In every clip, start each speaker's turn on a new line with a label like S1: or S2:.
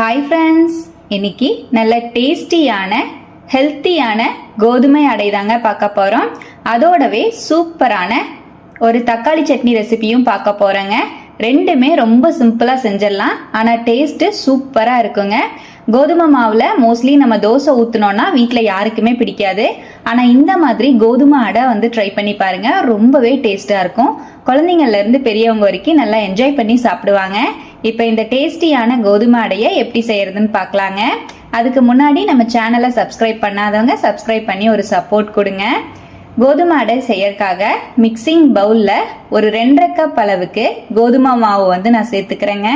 S1: Hi friends இன்னைக்கு நல்ல டேஸ்டியான ஹெல்த்தியான கோதுமை அடை தாங்க பார்க்க போகிறோம் அதோடவே சூப்பரான ஒரு தக்காளி சட்னி ரெசிபியும் பார்க்க போகிறோங்க ரெண்டுமே ரொம்ப சிம்பிளாக செஞ்சிடலாம். ஆனால் டேஸ்ட்டு சூப்பராக இருக்குங்க. கோதுமை மாவில் மோஸ்ட்லி நம்ம தோசை ஊற்றினோன்னா வீட்டில் யாருக்குமே பிடிக்காது. ஆனால் இந்த மாதிரி கோதுமை அடை வந்து ட்ரை பண்ணி பாருங்கள் ரொம்பவே டேஸ்ட்டாக இருக்கும். குழந்தைங்கள்லேருந்து பெரியவங்க வரைக்கும் நல்லா என்ஜாய் பண்ணி சாப்பிடுவாங்க. இப்போ இந்த டேஸ்டியான கோதுமை அடையை எப்படி செய்யறதுன்னு பார்க்கலாங்க. அதுக்கு முன்னாடி நம்ம சேனலை சப்ஸ்கிரைப் பண்ணாதவங்க சப்ஸ்கிரைப் பண்ணி ஒரு சப்போர்ட் கொடுங்க. கோதுமை அடை செய்யறதுக்காக மிக்சிங் பவுலில் ஒரு ரெண்டரை கப் அளவுக்கு கோதுமை மாவு வந்து நான் சேர்த்துக்கிறேங்க.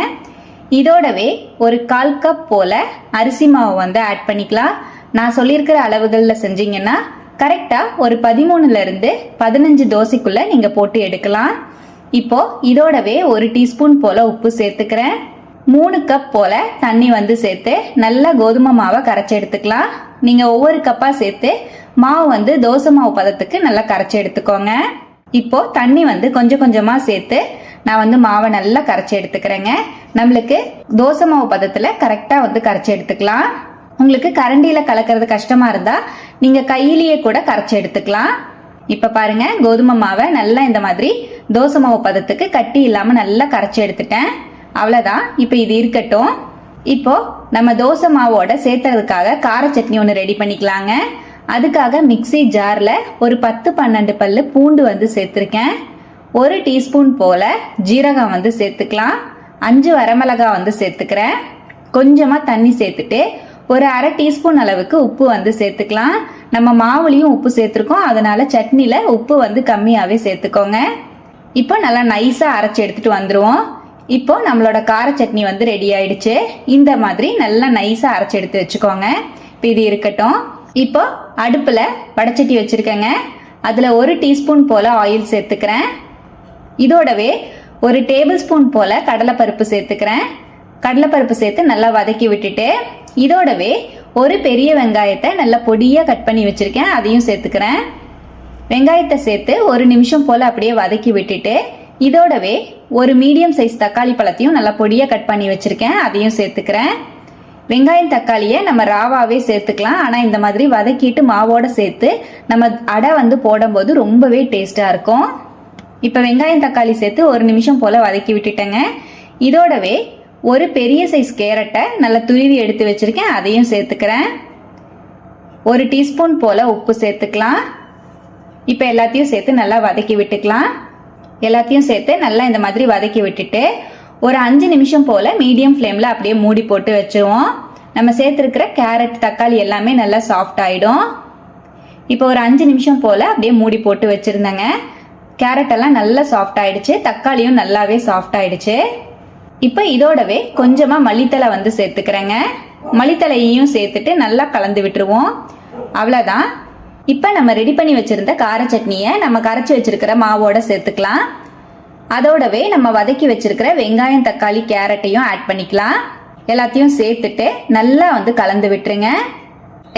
S1: இதோடவே ஒரு கால் கப் போல் அரிசி மாவு வந்து ஆட் பண்ணிக்கலாம். நான் சொல்லியிருக்கிற அளவுகளில் செஞ்சீங்கன்னா கரெக்டாக ஒரு பதிமூணுலேருந்து பதினஞ்சு தோசைக்குள்ளே நீங்கள் போட்டு எடுக்கலாம். இப்போ இதோடவே ஒரு டீஸ்பூன் போல் உப்பு சேர்த்துக்கிறேன். மூணு கப் போல் தண்ணி வந்து சேர்த்து நல்லா கோதுமை மாவை கரைச்சி எடுத்துக்கலாம். நீங்கள் ஒவ்வொரு கப்பாக சேர்த்து மாவு வந்து தோசை மாவு பதத்துக்கு நல்லா கரைச்சி எடுத்துக்கோங்க. இப்போ தண்ணி வந்து கொஞ்சம் கொஞ்சமாக சேர்த்து நான் வந்து மாவை நல்லா கரைச்சி எடுத்துக்கிறேங்க. நம்மளுக்கு தோசை மாவு பதத்தில் கரெக்டாக வந்து கரைச்சி எடுத்துக்கலாம். உங்களுக்கு கரண்டியில் கலக்கிறது கஷ்டமாக இருந்தால் நீங்கள் கையிலேயே கூட கரைச்சி எடுத்துக்கலாம். இப்போ பாருங்க கோதுமை மாவை நல்லா இந்த மாதிரி தோசை மாவு பதத்துக்கு கட்டி இல்லாமல் நல்லா கரைச்சி எடுத்துட்டேன். அவ்வளோதான் இப்போ இது இருக்கட்டும். இப்போ நம்ம தோசை மாவோட சேர்த்துறதுக்காக கார சட்னி ஒன்று ரெடி பண்ணிக்கலாங்க. அதுக்காக மிக்ஸி ஜாரில் ஒரு பத்து பன்னெண்டு பல்லு பூண்டு வந்து சேர்த்துருக்கேன். ஒரு டீஸ்பூன் போல் ஜீரகம் வந்து சேர்த்துக்கலாம். அஞ்சு வரமிளகா வந்து சேர்த்துக்கிறேன். கொஞ்சமாக தண்ணி சேர்த்துட்டு ஒரு அரை டீஸ்பூன் அளவுக்கு உப்பு வந்து சேர்த்துக்கலாம். நம்ம மாவுலையும் உப்பு சேர்த்துருக்கோம். அதனால சட்னியில் உப்பு வந்து கம்மியாகவே சேர்த்துக்கோங்க. இப்போ நல்லா நைஸாக அரைச்சி எடுத்துகிட்டு வந்துடுவோம் இப்போ நம்மளோட கார சட்னி வந்து ரெடி ஆயிடுச்சு. இந்த மாதிரி நல்லா நைஸாக அரைச்சி எடுத்து வச்சுக்கோங்க. இப்போ இது இருக்கட்டும். இப்போ அடுப்பில் வடச்சட்டி வச்சுருக்கேங்க. அதில் ஒரு டீஸ்பூன் போல் ஆயில் சேர்த்துக்கிறேன். இதோடவே ஒரு டேபிள் ஸ்பூன் போல் கடலைப்பருப்பு சேர்த்துக்கிறேன். கடலைப்பருப்பு சேர்த்து நல்லா வதக்கி விட்டுட்டு இதோடவே ஒரு பெரிய வெங்காயத்தை நல்லா பொடியாக கட் பண்ணி வச்சுருக்கேன். அதையும் சேர்த்துக்கிறேன். வெங்காயத்தை சேர்த்து ஒரு நிமிஷம் போல் அப்படியே வதக்கி விட்டுட்டு இதோடவே ஒரு மீடியம் சைஸ் தக்காளி பழத்தையும் நல்லா பொடியாக கட் பண்ணி வச்சுருக்கேன். அதையும் சேர்த்துக்கிறேன். வெங்காயம் தக்காளியை நம்ம ராவாவே சேர்த்துக்கலாம். ஆனால் இந்த மாதிரி வதக்கிட்டு மாவோட சேர்த்து நம்ம அடை வந்து போடும்போது ரொம்பவே டேஸ்ட்டாக இருக்கும். இப்போ வெங்காயம் தக்காளி சேர்த்து ஒரு நிமிஷம் போல் வதக்கி விட்டுட்டேங்க. இதோடவே ஒரு பெரிய சைஸ் கேரட்டை நல்லா துருவி எடுத்து வச்சுருக்கேன். அதையும் சேர்த்துக்கிறேன். ஒரு டீஸ்பூன் போல் உப்பு சேர்த்துக்கலாம். இப்போ எல்லாத்தையும் சேர்த்து நல்லா வதக்கி விட்டுக்கலாம். எல்லாத்தையும் சேர்த்து நல்லா இந்த மாதிரி வதக்கி விட்டுட்டு ஒரு அஞ்சு நிமிஷம் போல் மீடியம் ஃப்ளேமில் அப்படியே மூடி போட்டு வச்சுருவோம். நம்ம சேர்த்துருக்கிற கேரட் தக்காளி எல்லாமே நல்லா சாஃப்ட் ஆகிடும் இப்போ ஒரு அஞ்சு நிமிஷம் போல் அப்படியே மூடி போட்டு வச்சுருந்தேங்க. கேரட் எல்லாம் நல்லா சாஃப்ட் ஆயிடுச்சு. தக்காளியும் நல்லாவே சாஃப்ட் ஆயிடுச்சு. இப்போ இதோடவே கொஞ்சமாக மல்லித்தலை வந்து சேர்த்துக்கிறேங்க. மல்லித்தலையையும் சேர்த்துட்டு நல்லா கலந்து விட்டுருவோம். அவ்வளோதான் இப்போ நம்ம ரெடி பண்ணி வச்சுருந்த கார சட்னியை நம்ம கரைச்சி வச்சிருக்கிற மாவோட சேர்த்துக்கலாம். அதோடவே நம்ம வதக்கி வச்சிருக்கிற வெங்காயம் தக்காளி கேரட்டையும் ஆட் பண்ணிக்கலாம். எல்லாத்தையும் சேர்த்துட்டு நல்லா வந்து கலந்து விட்டுருங்க.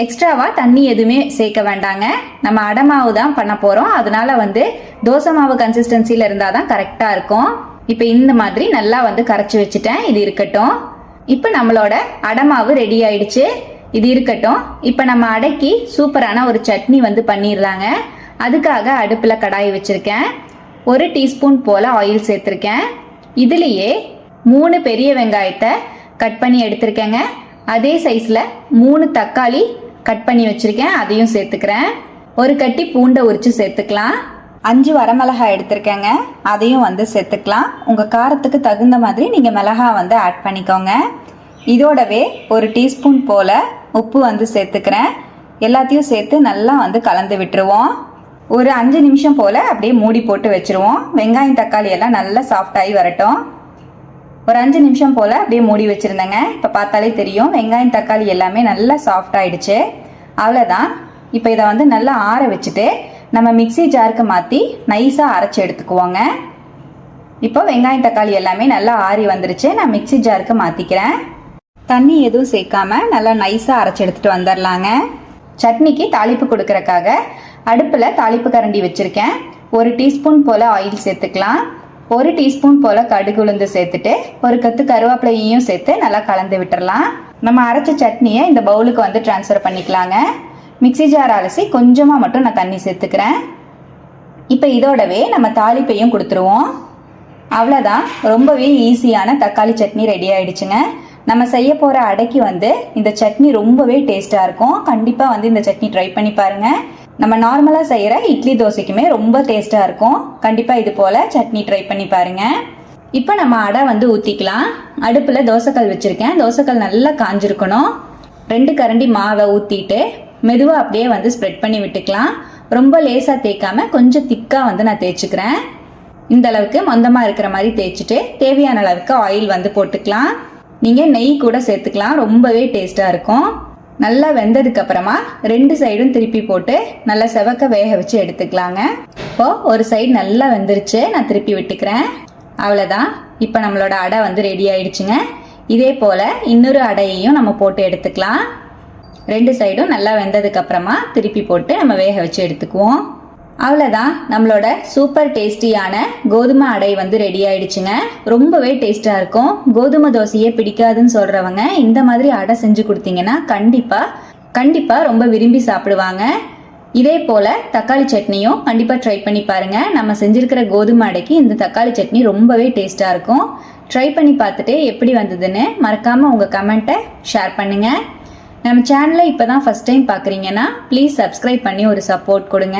S1: எக்ஸ்ட்ராவாக தண்ணி எதுவுமே சேர்க்க வேண்டாங்க. நம்ம அடமாவு தான் பண்ண போகிறோம் அதனால வந்து தோசை மாவு கன்சிஸ்டன்சியில் இருந்தால் தான் கரெக்டாக இருக்கும். இப்போ இந்த மாதிரி நல்லா வந்து கரைச்சி வச்சுட்டேன். இது இருக்கட்டும். இப்போ நம்மளோட அடமாவு ரெடி ஆயிடுச்சு. இது இருக்கட்டும். இப்போ நம்ம அடக்கி சூப்பரான ஒரு சட்னி வந்து பண்ணிடலாங்க. அதுக்காக அடுப்பில் கடாய் வச்சுருக்கேன். ஒரு டீஸ்பூன் போல் ஆயில் சேர்த்துருக்கேன். இதுலேயே மூணு பெரிய வெங்காயத்தை கட் பண்ணி எடுத்திருக்கேங்க. அதே சைஸில் மூணு தக்காளி கட் பண்ணி வச்சுருக்கேன். அதையும் சேர்த்துக்கிறேன். ஒரு கட்டி பூண்டை உரித்து சேர்த்துக்கலாம். அஞ்சு வரமிளகாய் எடுத்திருக்கேங்க. அதையும் வந்து சேர்த்துக்கலாம். உங்கள் காரத்துக்கு தகுந்த மாதிரி நீங்கள் மிளகா வந்து ஆட் பண்ணிக்கோங்க. இதோடவே ஒரு டீஸ்பூன் போல் உப்பு வந்து சேர்த்துக்கிறேன். எல்லாத்தையும் சேர்த்து நல்லா வந்து கலந்து விட்டுருவோம். ஒரு அஞ்சு நிமிஷம் போல் அப்படியே மூடி போட்டு வச்சுருவோம். வெங்காயம் தக்காளி எல்லாம் நல்லா சாஃப்டாகி வரட்டும். ஒரு அஞ்சு நிமிஷம் போல் அப்படியே மூடி வச்சுருந்தேங்க. இப்போ பார்த்தாலே தெரியும். வெங்காயம் தக்காளி எல்லாமே நல்லா சாஃப்ட் ஆயிடுச்சு. அவ்வளோதான் இப்போ இதை வந்து நல்லா ஆற வச்சுட்டு நம்ம மிக்ஸி ஜாருக்கு மாற்றி நைஸாக அரைச்சி எடுத்துக்குவோங்க. இப்போ வெங்காயம் தக்காளி எல்லாமே நல்லா ஆறி வந்துருச்சு. நான் மிக்ஸி ஜாருக்கு மாற்றிக்கிறேன் தண்ணி எதுவும் சேர்க்காம நல்லா நைஸாக அரைச்சி எடுத்துகிட்டு வந்துடலாங்க சட்னிக்கு தாளிப்பு கொடுக்கறக்காக அடுப்பில் தாளிப்பு கரண்டி வச்சுருக்கேன். ஒரு டீஸ்பூன் போல் ஆயில் சேர்த்துக்கலாம். ஒரு டீஸ்பூன் போல் கடுகு உளுந்து சேர்த்துட்டு ஒரு கத்து கருவேப்பிலையையும் சேர்த்து நல்லா கலந்து விட்டுறலாம் நம்ம அரைச்ச சட்னியை இந்த பவுலுக்கு வந்து ட்ரான்ஸ்ஃபர் பண்ணிக்கலாங்க. மிக்ஸி ஜார் அலசி கொஞ்சமாக மட்டும் நான் தண்ணி சேர்த்துக்கிறேன். இப்போ இதோடவே நம்ம தாளிப்பையும் கொடுத்துருவோம். அவ்வளோதான் ரொம்பவே ஈஸியான தக்காளி சட்னி ரெடி ஆயிடுச்சுங்க. நம்ம செய்ய போகிற அடைக்கு வந்து இந்த சட்னி ரொம்பவே டேஸ்ட்டாக இருக்கும். கண்டிப்பாக வந்து இந்த சட்னி ட்ரை பண்ணி பாருங்கள் நம்ம நார்மலாக செய்கிற இட்லி தோசைக்குமே ரொம்ப டேஸ்ட்டாக இருக்கும். கண்டிப்பாக இது போல் சட்னி ட்ரை பண்ணி பாருங்கள் இப்போ நம்ம அடை வந்து ஊற்றிக்கலாம் அடுப்பில் தோசைக்கல் வச்சுருக்கேன். தோசைக்கல் நல்லா காஞ்சிருக்கணும். ரெண்டு கரண்டி மாவை ஊற்றிட்டு மெதுவாக அப்படியே வந்து ஸ்ப்ரெட் பண்ணி விட்டுக்கலாம். ரொம்ப லேசாக தேய்க்காம கொஞ்சம் திக்காக வந்து நான் தேய்ச்சிக்கிறேன். இந்த அளவுக்கு மொந்தமாக இருக்கிற மாதிரி தேய்ச்சிட்டு தேவையான அளவுக்கு ஆயில் வந்து போட்டுக்கலாம். நீங்கள் நெய் கூட சேர்த்துக்கலாம். ரொம்பவே டேஸ்ட்டாக இருக்கும். நல்லா வெந்ததுக்கு அப்புறமா ரெண்டு சைடும் திருப்பி போட்டு நல்லா செவக்க வேக வச்சு எடுத்துக்கலாங்க. இப்போ ஒரு சைடு நல்லா வெந்துருச்சு. நான் திருப்பி விட்டுக்கிறேன். அவ்வளோதான் இப்போ நம்மளோட அடை வந்து ரெடி ஆயிடுச்சுங்க. இதே போல் இன்னொரு அடையையும் நம்ம போட்டு எடுத்துக்கலாம். ரெண்டு சைடும் நல்லா வெந்ததுக்கு அப்புறமா திருப்பி போட்டு நம்ம வேக வச்சு எடுத்துக்குவோம். அவ்வளோதான் நம்மளோட சூப்பர் டேஸ்டியான கோதுமை அடை வந்து ரெடி ஆயிடுச்சுங்க. ரொம்பவே டேஸ்ட்டாக இருக்கும். கோதுமை தோசையே பிடிக்காதுன்னு சொல்கிறவங்க இந்த மாதிரி அடை செஞ்சு கொடுத்தீங்கன்னா கண்டிப்பாக கண்டிப்பாக ரொம்ப விரும்பி சாப்பிடுவாங்க. இதே போல் தக்காளி சட்னியும் கண்டிப்பாக ட்ரை பண்ணி பாருங்கள் நம்ம செஞ்சுருக்கிற கோதுமை அடைக்கு இந்த தக்காளி சட்னி ரொம்பவே டேஸ்ட்டாக இருக்கும். ட்ரை பண்ணி பார்த்துட்டு எப்படி வந்ததுன்னு மறக்காமல் உங்கள் கமெண்ட்டை ஷேர் பண்ணுங்கள் நம்ம சேனலை இப்போ தான் ஃபஸ்ட் டைம் பார்க்குறீங்கன்னா ப்ளீஸ் சப்ஸ்கிரைப் பண்ணி ஒரு சப்போர்ட் கொடுங்க.